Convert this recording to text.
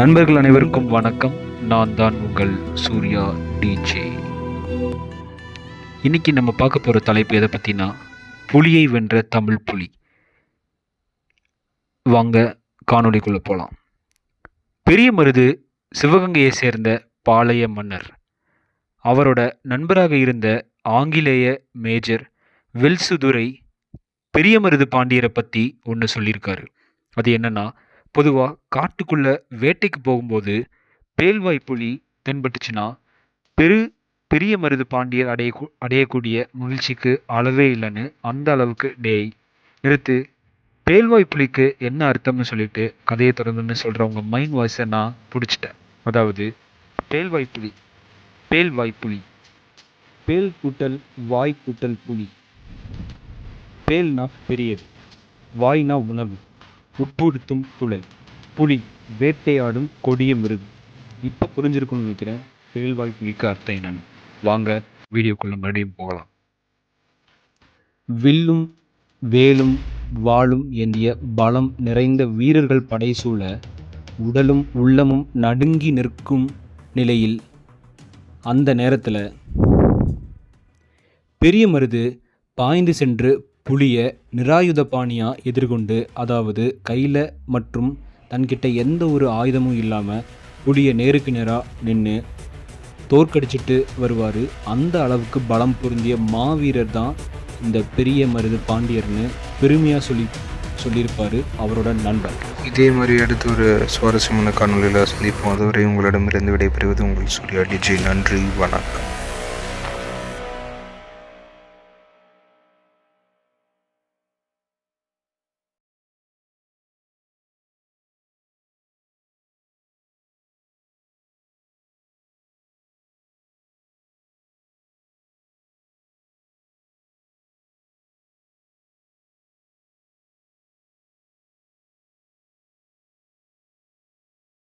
நண்பர்கள் அனைவருக்கும் வணக்கம். நான் தான் உங்கள் சூர்யா டிஜே இன்னைக்கு நம்ம பார்க்க போகிற தலைப்பு எதை பற்றினா புலியை வென்ற தமிழ் புலி. வாங்க காணொளிக்குள்ளே போகலாம் பெரிய மருது சிவகங்கையை சேர்ந்த பாளைய மன்னர். அவரோட நண்பராக இருந்த ஆங்கிலேய மேஜர் வெல்சுதுரை பெரிய மருது பாண்டியரை பற்றி ஒன்று சொல்லியிருக்காரு. அது என்னன்னா பொதுவாக காட்டுக்குள்ள வேட்டைக்கு போகும்போது பேல்வாய் புலி தென்பட்டுச்சுன்னா பெரு பெரிய மருது பாண்டியர் அடைய அடையக்கூடிய மகிழ்ச்சிக்கு அளவே இல்லைன்னு அந்த அளவுக்கு டேய் நிறுத்து. பேல்வாய் புலிக்கு என்ன அர்த்தம்னு சொல்லிட்டு கதையை தொடர்ந்துன்னு சொல்கிறவங்க மைண்ட் வாய்ஸை நான் பிடிச்சிட்டேன். அதாவது பேல்வாய் புலி பேல்வாய் புலி பேல் கூட்டல் வாய் கூட்டல் புலி. பேல்னா பெரியது வாய்னா உணவு. உட்புடுத்தும் குழல் புலி வேட்டையாடும் கொடிய மிருகம். இப்போ புரிஞ்சிருக்கும்னு நினைக்கிறேன். பேல்வாய் புலிக்கு அர்த்தம் என்னன்னு. வாங்க வீடியோக்குள்ள மறுபடியும் போகலாம். வில்லும் வேலும் வாளும் ஏந்திய பலம் நிறைந்த வீரர்கள் படைசூழ உடலும் உள்ளமும் நடுங்கி நிற்கும் நிலையில் அந்த நேரத்தில் பெரிய மருது பாய்ந்து சென்று புலியை நிராயுத பாணியா எதிர்கொண்டு அதாவது கையில் மற்றும் தன்கிட்ட எந்த ஒரு ஆயுதமும் இல்லாமல் புலியை நேருக்கு நேராக நின்று தோற்கடிச்சிட்டு வருவார். அந்த அளவுக்கு பலம் பொருந்திய மாவீரர் தான் இந்த பெரிய மருது பாண்டியர்னு பெருமையாக சொல்லி சொல்லியிருப்பார் அவரோட நண்பர். இதே மாதிரி அடுத்து ஒரு சுவாரஸ்யமான காணொலியில் சந்திப்போம். அதுவரை உங்களிடமிருந்து விடைபெறுவது உங்கள் சூர்யா டிஜே. நன்றி வணக்கம்.